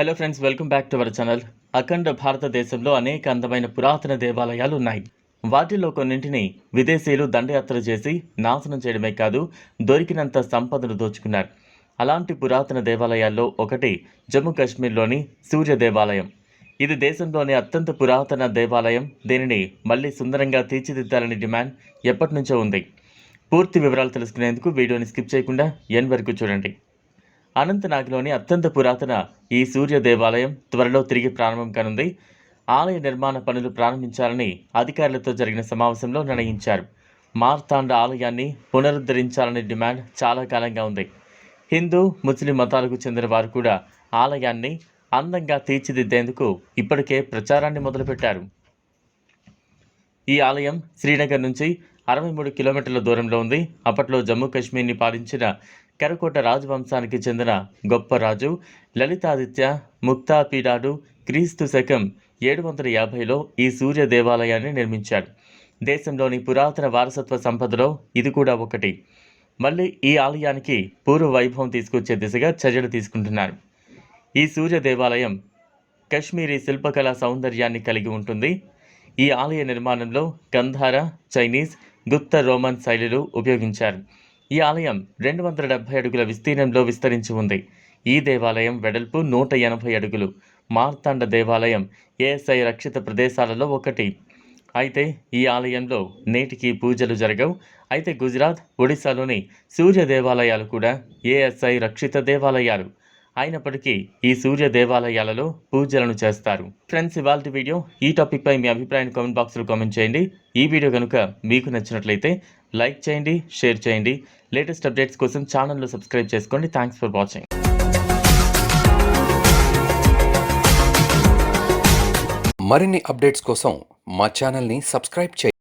Hello friends welcome back to our channel అఖండ భారతదేశంలో అనేక అందమైన పురాతన దేవాలయాలు ఉన్నాయి. వాటిలో కొన్నింటిని విదేశీయులు దండయాత్ర చేసి నాశనం చేయడమే కాదు దొరికినంత సంపదను దోచుకున్నారు. అలాంటి పురాతన దేవాలయాల్లో ఒకటి జమ్మూ కాశ్మీర్లోని సూర్య దేవాలయం. ఇది దేశంలోని అత్యంత పురాతన దేవాలయం. దీనిని మళ్ళీ సుందరంగా తీర్చిదిద్దాలని డిమాండ్ ఎప్పటి నుంచో ఉంది. పూర్తి వివరాలు తెలుసుకునేందుకు వీడియోని స్కిప్ చేయకుండా ఎన్ వరకు చూడండి. అనంతనాగ్లోని అత్యంత పురాతన ఈ సూర్య దేవాలయం త్వరలో తిరిగి ప్రారంభం కానుంది. ఆలయ నిర్మాణ పనులు ప్రారంభించాలని అధికారులతో జరిగిన సమావేశంలో నిర్ణయించారు. మార్తాండ ఆలయాన్ని పునరుద్ధరించాలనే డిమాండ్ చాలా కాలంగా ఉంది. హిందూ ముస్లిం మతాలకు చెందిన వారు కూడా ఆలయాన్ని అందంగా తీర్చిదిద్దేందుకు ఇప్పటికే ప్రచారాన్ని మొదలుపెట్టారు. ఈ ఆలయం శ్రీనగర్ నుంచి అరవై మూడు కిలోమీటర్ల దూరంలో ఉంది. అప్పట్లో జమ్మూ కాశ్మీర్ని పాలించిన కరకోట రాజవంశానికి చెందిన గొప్ప రాజు లలితాదిత్య ముక్తాపీడాడు క్రీస్తు శకం ఏడు వందల యాభైలో ఈ సూర్య దేవాలయాన్ని నిర్మించాడు. దేశంలోని పురాతన వారసత్వ సంపదలో ఇది కూడా ఒకటి. మళ్ళీ ఈ ఆలయానికి పూర్వ వైభవం తీసుకొచ్చే దిశగా చర్యలు తీసుకుంటున్నారు. ఈ సూర్య దేవాలయం కశ్మీరీ శిల్పకళా సౌందర్యాన్ని కలిగి ఉంటుంది. ఈ ఆలయ నిర్మాణంలో గంధార చైనీస్ గుప్త రోమన్ శైలులు ఉపయోగించారు. ఈ ఆలయం రెండు వందల డెబ్బై అడుగుల విస్తీర్ణంలో విస్తరించి ఉంది. ఈ దేవాలయం వెడల్పు నూట ఎనభై అడుగులు. మార్తాండ దేవాలయం ఏఎస్ఐ రక్షిత ప్రదేశాలలో ఒకటి. అయితే ఈ ఆలయంలో నేటికి పూజలు జరగవు. అయితే గుజరాత్ ఒడిశాలోని సూర్య దేవాలయాలు కూడా ఏఎస్ఐ రక్షిత దేవాలయాలు. అయినప్పటికీ ఈ సూర్య దేవాలయాలలో పూజలను చేస్తారు. ఫ్రెండ్స్ ఇవాళ వీడియో ఈ టాపిక్పై మీ అభిప్రాయాన్ని కామెంట్ బాక్స్లో కామెంట్ చేయండి. ఈ వీడియో కనుక మీకు నచ్చినట్లయితే లైక్ చేయండి షేర్ చేయండి. లేటెస్ట్ అప్డేట్స్ కోసం ఛానల్లో సబ్స్క్రైబ్ చేసుకోండి. Thanks for watching. మరిన్ని అప్డేట్స్ కోసం మా ఛానల్ని సబ్స్క్రైబ్ చేయండి.